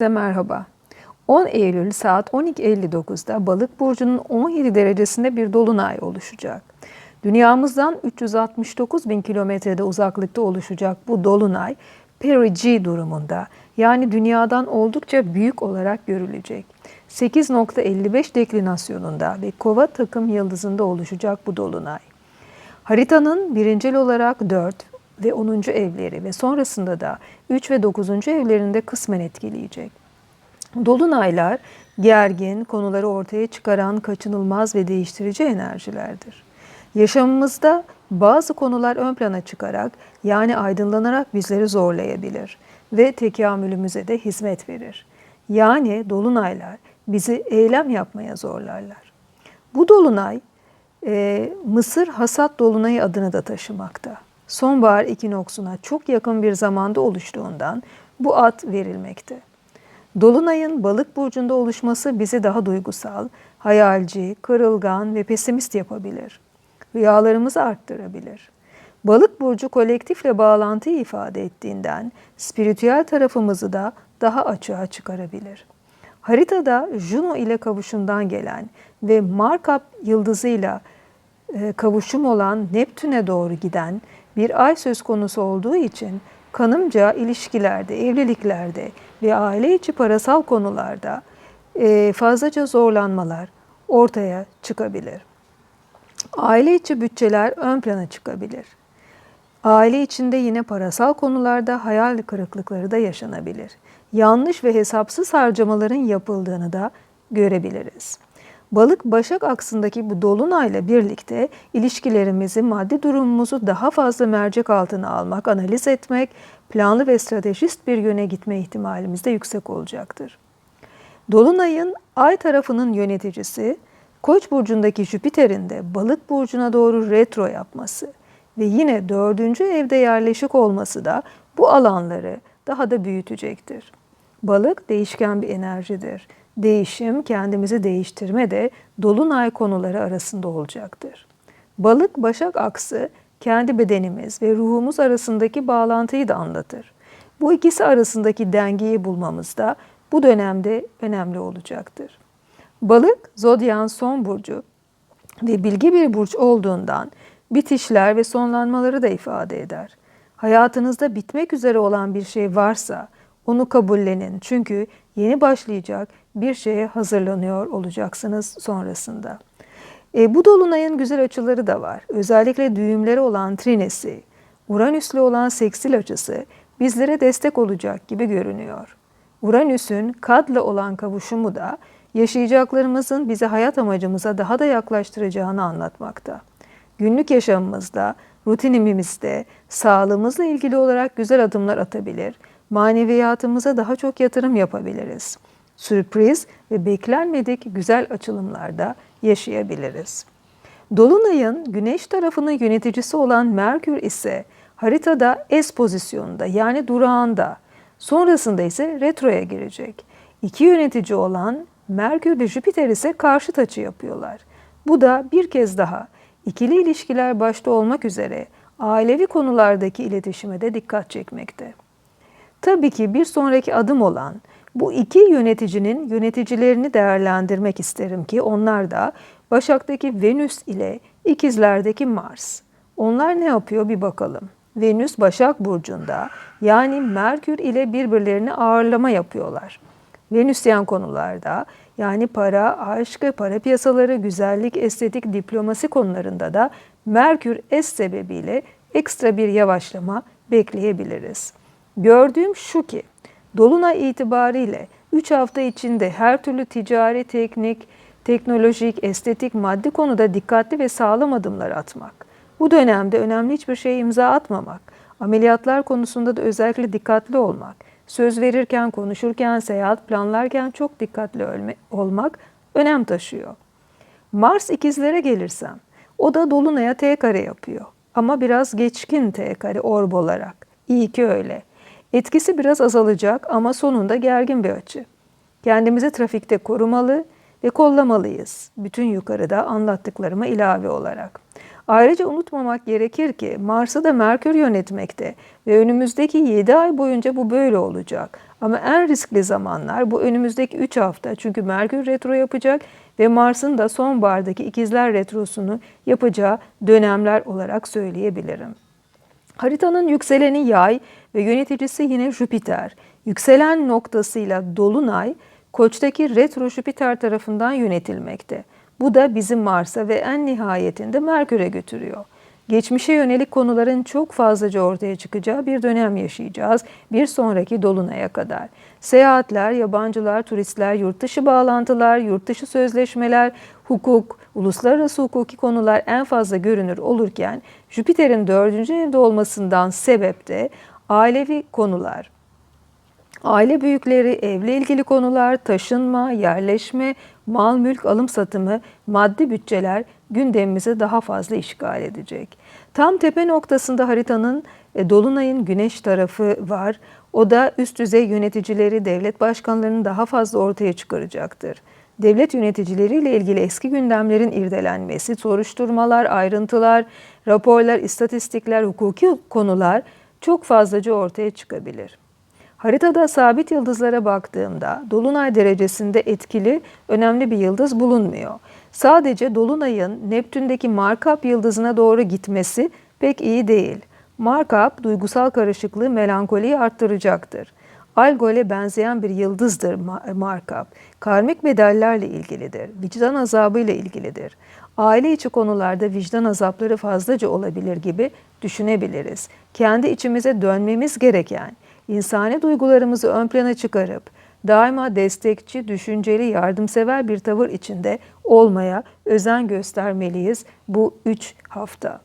Size merhaba. 10 Eylül saat 12.59'da Balık burcunun 17 derecesinde bir dolunay oluşacak. Dünyamızdan 369 bin kilometrede uzaklıkta oluşacak bu dolunay perigee durumunda yani dünyadan oldukça büyük olarak görülecek. 8.55 deklinasyonunda ve kova takım yıldızında oluşacak bu dolunay. Haritanın birincil olarak 4 ve 10. evleri ve sonrasında da 3 ve 9. evlerinde kısmen etkileyecek. Dolunaylar gergin, konuları ortaya çıkaran kaçınılmaz ve değiştirici enerjilerdir. Yaşamımızda bazı konular ön plana çıkarak yani aydınlanarak bizleri zorlayabilir ve tekamülümüze de hizmet verir. Yani dolunaylar bizi eylem yapmaya zorlarlar. Bu dolunay e, Mısır hasat dolunayı adını da taşımakta. Sonbahar ekinoksuna çok yakın bir zamanda oluştuğundan bu ad verilmekte. Dolunayın balık burcunda oluşması bizi daha duygusal, hayalci, kırılgan ve pesimist yapabilir. Rüyalarımızı arttırabilir. Balık burcu kolektifle bağlantıyı ifade ettiğinden spiritüel tarafımızı da daha açığa çıkarabilir. Haritada Juno ile kavuşumdan gelen ve Markap yıldızıyla e, kavuşum olan Neptün'e doğru giden bir ay söz konusu olduğu için kanımca ilişkilerde, evliliklerde ve aile içi parasal konularda e, fazlaca zorlanmalar ortaya çıkabilir. Aile içi bütçeler ön plana çıkabilir. Aile içinde yine parasal konularda hayal kırıklıkları da yaşanabilir. Yanlış ve hesapsız harcamaların yapıldığını da görebiliriz. Balık Başak aksındaki bu dolunayla birlikte ilişkilerimizi, maddi durumumuzu daha fazla mercek altına almak, analiz etmek, planlı ve stratejist bir yöne gitme ihtimalimiz de yüksek olacaktır. Dolunayın ay tarafının yöneticisi Koç burcundaki Jüpiter'in de Balık burcuna doğru retro yapması ve yine dördüncü evde yerleşik olması da bu alanları daha da büyütecektir. Balık değişken bir enerjidir değişim, kendimizi değiştirme de dolunay konuları arasında olacaktır. Balık başak aksı kendi bedenimiz ve ruhumuz arasındaki bağlantıyı da anlatır. Bu ikisi arasındaki dengeyi bulmamız da bu dönemde önemli olacaktır. Balık zodyan son burcu ve bilgi bir burç olduğundan bitişler ve sonlanmaları da ifade eder. Hayatınızda bitmek üzere olan bir şey varsa onu kabullenin. Çünkü yeni başlayacak bir şeye hazırlanıyor olacaksınız sonrasında. E, bu dolunayın güzel açıları da var. Özellikle düğümleri olan trinesi, Uranüs'le olan seksil açısı bizlere destek olacak gibi görünüyor. Uranüs'ün kadla olan kavuşumu da yaşayacaklarımızın bizi hayat amacımıza daha da yaklaştıracağını anlatmakta. Günlük yaşamımızda, rutinimizde, sağlığımızla ilgili olarak güzel adımlar atabilir, maneviyatımıza daha çok yatırım yapabiliriz. Sürpriz ve beklenmedik güzel açılımlarda yaşayabiliriz. Dolunay'ın güneş tarafının yöneticisi olan Merkür ise haritada S pozisyonunda yani durağında, sonrasında ise retroya girecek. İki yönetici olan Merkür ve Jüpiter ise karşıt açı yapıyorlar. Bu da bir kez daha ikili ilişkiler başta olmak üzere ailevi konulardaki iletişime de dikkat çekmekte. Tabii ki bir sonraki adım olan bu iki yöneticinin yöneticilerini değerlendirmek isterim ki onlar da Başak'taki Venüs ile İkizler'deki Mars. Onlar ne yapıyor bir bakalım. Venüs Başak Burcu'nda yani Merkür ile birbirlerini ağırlama yapıyorlar. Venüsyen konularda yani para, aşk, para piyasaları, güzellik, estetik, diplomasi konularında da Merkür es sebebiyle ekstra bir yavaşlama bekleyebiliriz. Gördüğüm şu ki Dolunay itibariyle 3 hafta içinde her türlü ticari, teknik, teknolojik, estetik, maddi konuda dikkatli ve sağlam adımlar atmak. Bu dönemde önemli hiçbir şeye imza atmamak, ameliyatlar konusunda da özellikle dikkatli olmak, söz verirken, konuşurken, seyahat planlarken çok dikkatli olmak önem taşıyor. Mars ikizlere gelirsem, o da Dolunay'a T kare yapıyor. Ama biraz geçkin T kare orb olarak. İyi ki öyle. Etkisi biraz azalacak ama sonunda gergin bir açı. Kendimizi trafikte korumalı ve kollamalıyız. Bütün yukarıda anlattıklarıma ilave olarak. Ayrıca unutmamak gerekir ki Mars'ı da Merkür yönetmekte ve önümüzdeki 7 ay boyunca bu böyle olacak. Ama en riskli zamanlar bu önümüzdeki 3 hafta. Çünkü Merkür retro yapacak ve Mars'ın da sonbahardaki ikizler retrosunu yapacağı dönemler olarak söyleyebilirim. Haritanın yükseleni yay ve yöneticisi yine Jüpiter. Yükselen noktasıyla Dolunay, Koç'taki retro Jüpiter tarafından yönetilmekte. Bu da bizi Mars'a ve en nihayetinde Merkür'e götürüyor. Geçmişe yönelik konuların çok fazlaca ortaya çıkacağı bir dönem yaşayacağız bir sonraki dolunaya kadar. Seyahatler, yabancılar, turistler, yurtdışı bağlantılar, yurtdışı sözleşmeler, hukuk, uluslararası hukuki konular en fazla görünür olurken Jüpiter'in dördüncü evde olmasından sebep de ailevi konular. Aile büyükleri, evle ilgili konular, taşınma, yerleşme, mal mülk alım satımı, maddi bütçeler gündemimizi daha fazla işgal edecek. Tam tepe noktasında haritanın e, Dolunay'ın güneş tarafı var. O da üst düzey yöneticileri, devlet başkanlarını daha fazla ortaya çıkaracaktır. Devlet yöneticileriyle ilgili eski gündemlerin irdelenmesi, soruşturmalar, ayrıntılar, raporlar, istatistikler, hukuki konular çok fazlaca ortaya çıkabilir. Haritada sabit yıldızlara baktığımda dolunay derecesinde etkili önemli bir yıldız bulunmuyor. Sadece dolunayın Neptün'deki Markap yıldızına doğru gitmesi pek iyi değil. Markap duygusal karışıklığı, melankoliyi arttıracaktır. Algol'e benzeyen bir yıldızdır Markap. Karmik bedellerle ilgilidir. Vicdan azabıyla ilgilidir. Aile içi konularda vicdan azapları fazlaca olabilir gibi düşünebiliriz. Kendi içimize dönmemiz gereken, insani duygularımızı ön plana çıkarıp daima destekçi, düşünceli, yardımsever bir tavır içinde olmaya özen göstermeliyiz bu üç hafta.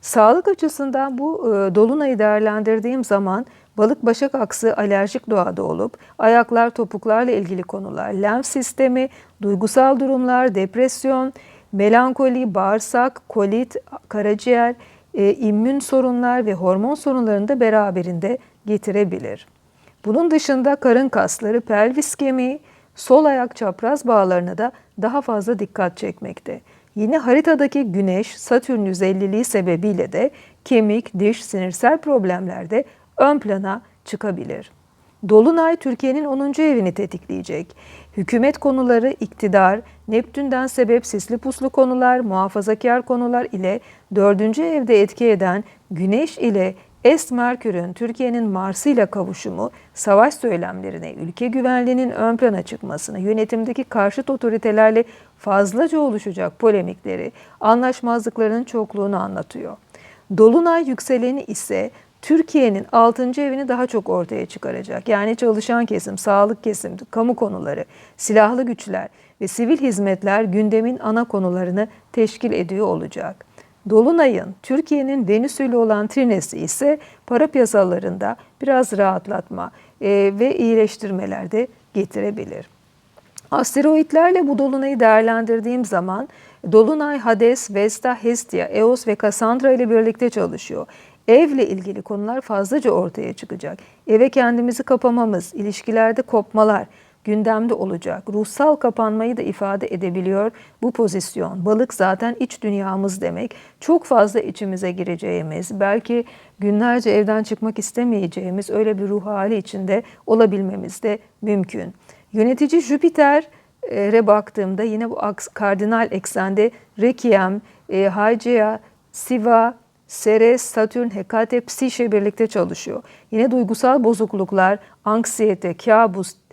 Sağlık açısından bu e, dolunayı değerlendirdiğim zaman balık başak aksı alerjik doğada olup ayaklar topuklarla ilgili konular, lenf sistemi, duygusal durumlar, depresyon, melankoli, bağırsak, kolit, karaciğer, e, immün sorunlar ve hormon sorunlarını da beraberinde getirebilir. Bunun dışında karın kasları, pelvis kemiği, sol ayak çapraz bağlarına da daha fazla dikkat çekmekte. Yine haritadaki güneş, satürn 150'liği sebebiyle de kemik, diş, sinirsel problemlerde ön plana çıkabilir. Dolunay Türkiye'nin 10. evini tetikleyecek. Hükümet konuları, iktidar, Neptün'den sebep sisli puslu konular, muhafazakar konular ile 4. evde etki eden Güneş ile Es Merkür'ün Türkiye'nin Mars'ı ile kavuşumu, savaş söylemlerine, ülke güvenliğinin ön plana çıkmasını, yönetimdeki karşıt otoritelerle fazlaca oluşacak polemikleri, anlaşmazlıkların çokluğunu anlatıyor. Dolunay yükseleni ise Türkiye'nin 6. evini daha çok ortaya çıkaracak. Yani çalışan kesim, sağlık kesim, kamu konuları, silahlı güçler ve sivil hizmetler gündemin ana konularını teşkil ediyor olacak. Dolunay'ın Türkiye'nin Venüs ile olan trinesi ise para piyasalarında biraz rahatlatma e, ve iyileştirmeler de getirebilir. Asteroidlerle bu dolunayı değerlendirdiğim zaman Dolunay Hades, Vesta, Hestia, Eos ve Cassandra ile birlikte çalışıyor. Evle ilgili konular fazlaca ortaya çıkacak. Eve kendimizi kapamamız, ilişkilerde kopmalar, gündemde olacak. Ruhsal kapanmayı da ifade edebiliyor bu pozisyon. Balık zaten iç dünyamız demek. Çok fazla içimize gireceğimiz, belki günlerce evden çıkmak istemeyeceğimiz öyle bir ruh hali içinde olabilmemiz de mümkün. Yönetici Jüpiter'e baktığımda yine bu kardinal eksende Requiem, e, Hygieia, Siva, Ceres, Satürn, Hekate, Psişe birlikte çalışıyor. Yine duygusal bozukluklar, anksiyete, kabus, e,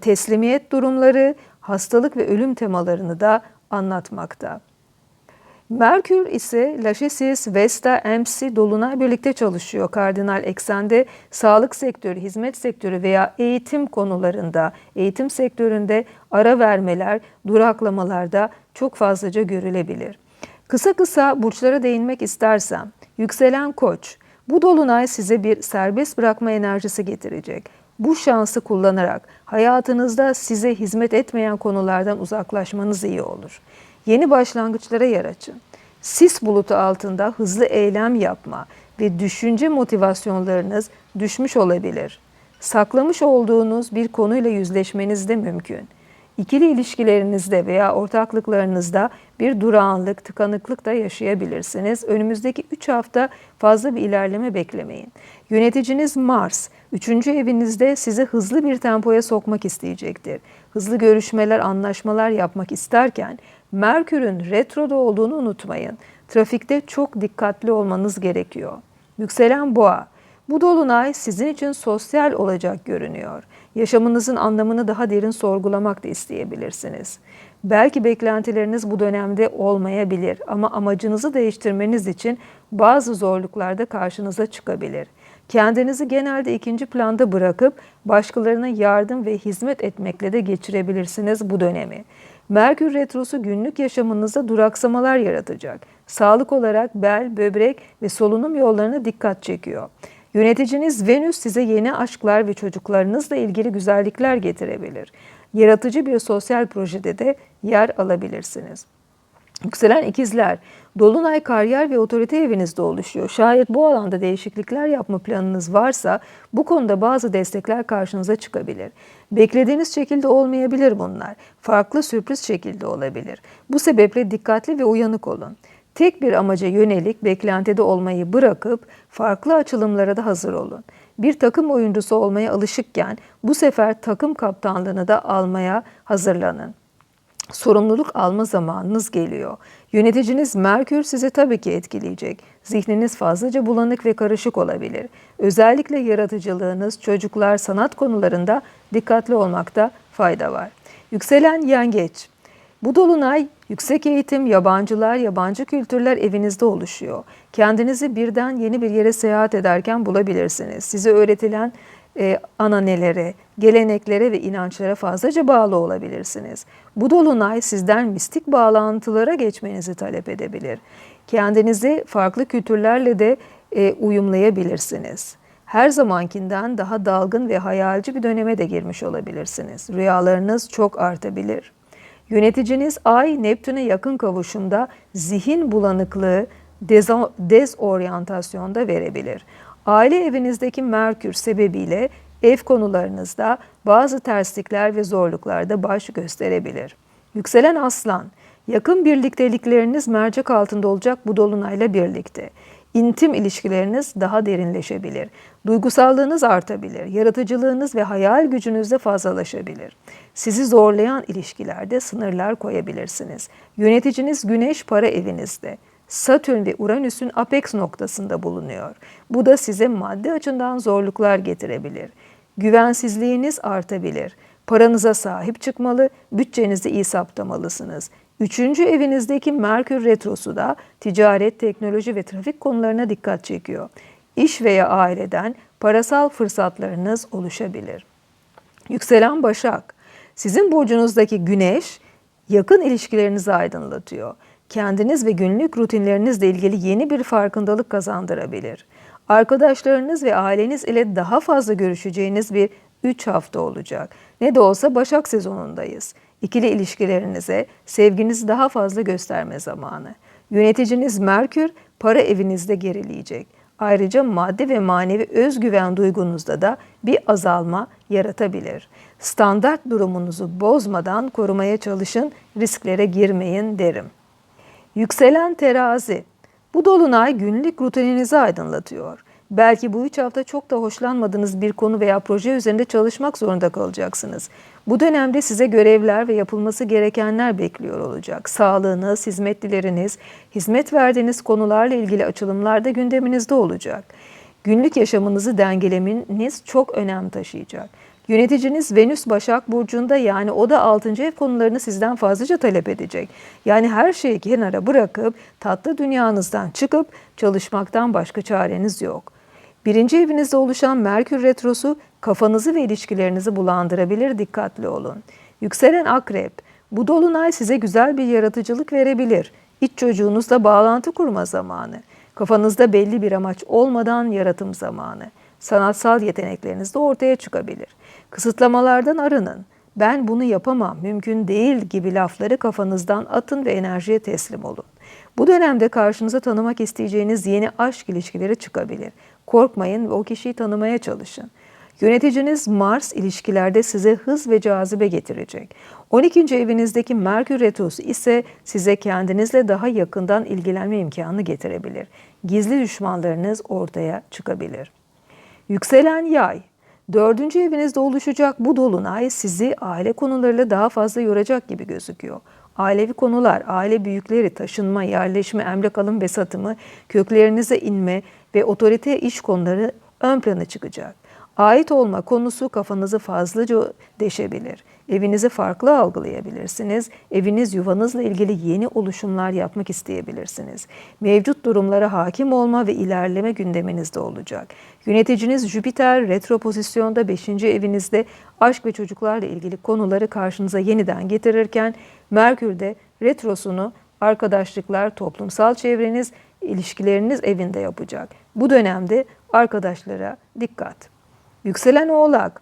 teslimiyet durumları, hastalık ve ölüm temalarını da anlatmakta. Merkür ise Lachesis, Vesta, MC, Dolunay birlikte çalışıyor. Kardinal eksende sağlık sektörü, hizmet sektörü veya eğitim konularında, eğitim sektöründe ara vermeler, duraklamalarda çok fazlaca görülebilir. Kısa kısa burçlara değinmek istersem, yükselen koç, bu dolunay size bir serbest bırakma enerjisi getirecek. Bu şansı kullanarak hayatınızda size hizmet etmeyen konulardan uzaklaşmanız iyi olur. Yeni başlangıçlara yer açın. Sis bulutu altında hızlı eylem yapma ve düşünce motivasyonlarınız düşmüş olabilir. Saklamış olduğunuz bir konuyla yüzleşmeniz de mümkün. İkili ilişkilerinizde veya ortaklıklarınızda bir durağanlık, tıkanıklık da yaşayabilirsiniz. Önümüzdeki 3 hafta fazla bir ilerleme beklemeyin. Yöneticiniz Mars, 3. evinizde sizi hızlı bir tempoya sokmak isteyecektir. Hızlı görüşmeler, anlaşmalar yapmak isterken Merkür'ün retroda olduğunu unutmayın. Trafikte çok dikkatli olmanız gerekiyor. Yükselen boğa. Bu dolunay sizin için sosyal olacak görünüyor. Yaşamınızın anlamını daha derin sorgulamak da isteyebilirsiniz. Belki beklentileriniz bu dönemde olmayabilir ama amacınızı değiştirmeniz için bazı zorluklar da karşınıza çıkabilir. Kendinizi genelde ikinci planda bırakıp başkalarına yardım ve hizmet etmekle de geçirebilirsiniz bu dönemi. Merkür Retrosu günlük yaşamınızda duraksamalar yaratacak. Sağlık olarak bel, böbrek ve solunum yollarına dikkat çekiyor. Yöneticiniz Venüs size yeni aşklar ve çocuklarınızla ilgili güzellikler getirebilir. Yaratıcı bir sosyal projede de yer alabilirsiniz. Yükselen ikizler, Dolunay kariyer ve otorite evinizde oluşuyor. Şayet bu alanda değişiklikler yapma planınız varsa bu konuda bazı destekler karşınıza çıkabilir. Beklediğiniz şekilde olmayabilir bunlar. Farklı sürpriz şekilde olabilir. Bu sebeple dikkatli ve uyanık olun. Tek bir amaca yönelik beklentide olmayı bırakıp farklı açılımlara da hazır olun. Bir takım oyuncusu olmaya alışıkken bu sefer takım kaptanlığını da almaya hazırlanın sorumluluk alma zamanınız geliyor. Yöneticiniz Merkür sizi tabii ki etkileyecek. Zihniniz fazlaca bulanık ve karışık olabilir. Özellikle yaratıcılığınız, çocuklar, sanat konularında dikkatli olmakta fayda var. Yükselen yengeç. Bu dolunay yüksek eğitim, yabancılar, yabancı kültürler evinizde oluşuyor. Kendinizi birden yeni bir yere seyahat ederken bulabilirsiniz. Size öğretilen e, ananelere, geleneklere ve inançlara fazlaca bağlı olabilirsiniz. Bu dolunay sizden mistik bağlantılara geçmenizi talep edebilir. Kendinizi farklı kültürlerle de e, uyumlayabilirsiniz. Her zamankinden daha dalgın ve hayalci bir döneme de girmiş olabilirsiniz. Rüyalarınız çok artabilir. Yöneticiniz Ay Neptün'e yakın kavuşumda zihin bulanıklığı, dezoryantasyonda verebilir. Aile evinizdeki Merkür sebebiyle ev konularınızda bazı terslikler ve zorluklar da baş gösterebilir. Yükselen Aslan, yakın birliktelikleriniz mercek altında olacak bu dolunayla birlikte. İntim ilişkileriniz daha derinleşebilir. Duygusallığınız artabilir. Yaratıcılığınız ve hayal gücünüz de fazlalaşabilir. Sizi zorlayan ilişkilerde sınırlar koyabilirsiniz. Yöneticiniz Güneş para evinizde. Satürn ve Uranüs'ün apex noktasında bulunuyor. Bu da size maddi açıdan zorluklar getirebilir. Güvensizliğiniz artabilir. Paranıza sahip çıkmalı, bütçenizi iyi saptamalısınız. Üçüncü evinizdeki Merkür Retrosu da ticaret, teknoloji ve trafik konularına dikkat çekiyor. İş veya aileden parasal fırsatlarınız oluşabilir. Yükselen Başak, sizin burcunuzdaki Güneş yakın ilişkilerinizi aydınlatıyor kendiniz ve günlük rutinlerinizle ilgili yeni bir farkındalık kazandırabilir. Arkadaşlarınız ve aileniz ile daha fazla görüşeceğiniz bir 3 hafta olacak. Ne de olsa Başak sezonundayız. İkili ilişkilerinize sevginizi daha fazla gösterme zamanı. Yöneticiniz Merkür para evinizde gerileyecek. Ayrıca maddi ve manevi özgüven duygunuzda da bir azalma yaratabilir. Standart durumunuzu bozmadan korumaya çalışın, risklere girmeyin derim. Yükselen terazi. Bu dolunay günlük rutininizi aydınlatıyor. Belki bu üç hafta çok da hoşlanmadığınız bir konu veya proje üzerinde çalışmak zorunda kalacaksınız. Bu dönemde size görevler ve yapılması gerekenler bekliyor olacak. Sağlığınız, hizmetlileriniz, hizmet verdiğiniz konularla ilgili açılımlar da gündeminizde olacak. Günlük yaşamınızı dengelemeniz çok önem taşıyacak. Yöneticiniz Venüs Başak Burcu'nda yani o da 6. ev konularını sizden fazlaca talep edecek. Yani her şeyi kenara bırakıp tatlı dünyanızdan çıkıp çalışmaktan başka çareniz yok. Birinci evinizde oluşan Merkür Retrosu kafanızı ve ilişkilerinizi bulandırabilir dikkatli olun. Yükselen Akrep, bu dolunay size güzel bir yaratıcılık verebilir. İç çocuğunuzla bağlantı kurma zamanı. Kafanızda belli bir amaç olmadan yaratım zamanı sanatsal yetenekleriniz de ortaya çıkabilir. Kısıtlamalardan arının. Ben bunu yapamam, mümkün değil gibi lafları kafanızdan atın ve enerjiye teslim olun. Bu dönemde karşınıza tanımak isteyeceğiniz yeni aşk ilişkileri çıkabilir. Korkmayın ve o kişiyi tanımaya çalışın. Yöneticiniz Mars ilişkilerde size hız ve cazibe getirecek. 12. evinizdeki Merkür Retrosu ise size kendinizle daha yakından ilgilenme imkanı getirebilir. Gizli düşmanlarınız ortaya çıkabilir. Yükselen yay. Dördüncü evinizde oluşacak bu dolunay sizi aile konularıyla daha fazla yoracak gibi gözüküyor. Ailevi konular, aile büyükleri, taşınma, yerleşme, emlak alım ve satımı, köklerinize inme ve otorite iş konuları ön plana çıkacak. Ait olma konusu kafanızı fazlaca deşebilir. Evinizi farklı algılayabilirsiniz. Eviniz yuvanızla ilgili yeni oluşumlar yapmak isteyebilirsiniz. Mevcut durumlara hakim olma ve ilerleme gündeminizde olacak. Yöneticiniz Jüpiter retro pozisyonda 5. evinizde aşk ve çocuklarla ilgili konuları karşınıza yeniden getirirken Merkür de retrosunu arkadaşlıklar, toplumsal çevreniz, ilişkileriniz evinde yapacak. Bu dönemde arkadaşlara dikkat. Yükselen Oğlak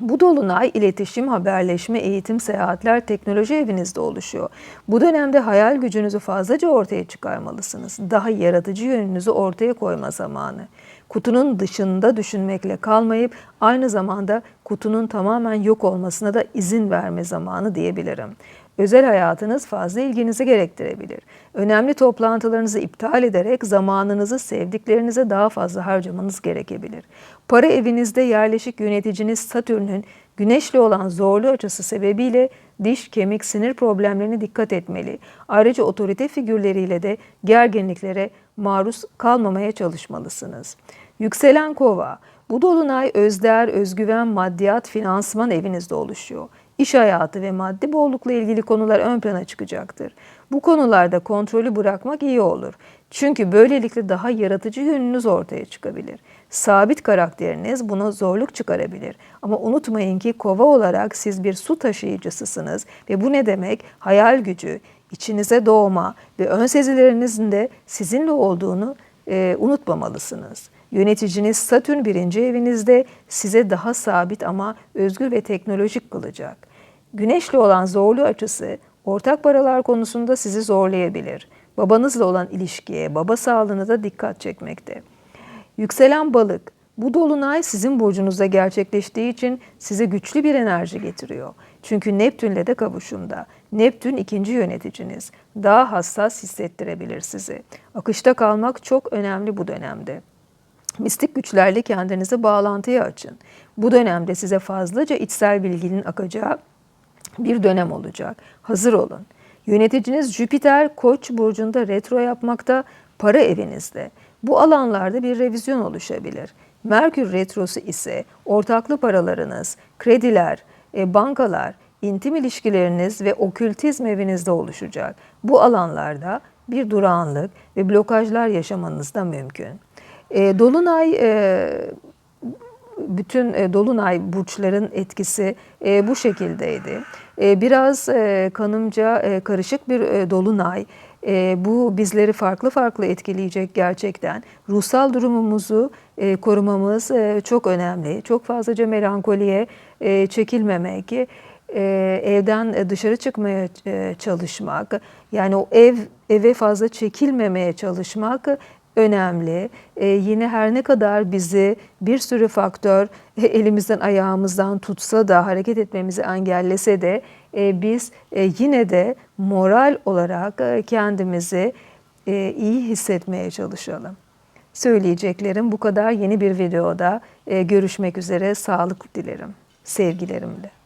bu dolunay iletişim, haberleşme, eğitim, seyahatler, teknoloji evinizde oluşuyor. Bu dönemde hayal gücünüzü fazlaca ortaya çıkarmalısınız. Daha yaratıcı yönünüzü ortaya koyma zamanı. Kutunun dışında düşünmekle kalmayıp aynı zamanda kutunun tamamen yok olmasına da izin verme zamanı diyebilirim. Özel hayatınız fazla ilginizi gerektirebilir. Önemli toplantılarınızı iptal ederek zamanınızı sevdiklerinize daha fazla harcamanız gerekebilir. Para evinizde yerleşik yöneticiniz Satürn'ün Güneşle olan zorlu açısı sebebiyle diş, kemik, sinir problemlerine dikkat etmeli. Ayrıca otorite figürleriyle de gerginliklere maruz kalmamaya çalışmalısınız. Yükselen kova, bu dolunay özdeğer, özgüven, maddiyat, finansman evinizde oluşuyor. İş hayatı ve maddi bollukla ilgili konular ön plana çıkacaktır. Bu konularda kontrolü bırakmak iyi olur. Çünkü böylelikle daha yaratıcı yönünüz ortaya çıkabilir. Sabit karakteriniz buna zorluk çıkarabilir. Ama unutmayın ki kova olarak siz bir su taşıyıcısısınız ve bu ne demek? Hayal gücü, içinize doğma ve ön sezilerinizin de sizinle olduğunu e, unutmamalısınız. Yöneticiniz Satürn birinci evinizde size daha sabit ama özgür ve teknolojik kılacak. Güneşle olan zorlu açısı ortak paralar konusunda sizi zorlayabilir. Babanızla olan ilişkiye, baba sağlığına da dikkat çekmekte. Yükselen balık, bu dolunay sizin burcunuzda gerçekleştiği için size güçlü bir enerji getiriyor. Çünkü Neptünle de kavuşumda. Neptün ikinci yöneticiniz. Daha hassas hissettirebilir sizi. Akışta kalmak çok önemli bu dönemde. Mistik güçlerle kendinizi bağlantıya açın. Bu dönemde size fazlaca içsel bilginin akacağı bir dönem olacak. Hazır olun. Yöneticiniz Jüpiter Koç burcunda retro yapmakta, para evinizde. Bu alanlarda bir revizyon oluşabilir. Merkür retrosu ise ortaklı paralarınız, krediler, e, bankalar, intim ilişkileriniz ve okültizm evinizde oluşacak. Bu alanlarda bir durağanlık ve blokajlar yaşamanız da mümkün. E, Dolunay e, bütün e, dolunay burçların etkisi e, bu şekildeydi. E, biraz e, kanımca e, karışık bir e, dolunay. E, bu bizleri farklı farklı etkileyecek gerçekten. Ruhsal durumumuzu e, korumamız e, çok önemli. Çok fazlaca melankoliye e, çekilmemek, e, evden dışarı çıkmaya e, çalışmak, yani o ev eve fazla çekilmemeye çalışmak önemli. Ee, yine her ne kadar bizi bir sürü faktör e, elimizden ayağımızdan tutsa da hareket etmemizi engellese de e, biz e, yine de moral olarak e, kendimizi e, iyi hissetmeye çalışalım. Söyleyeceklerim bu kadar yeni bir videoda e, görüşmek üzere sağlık dilerim sevgilerimle.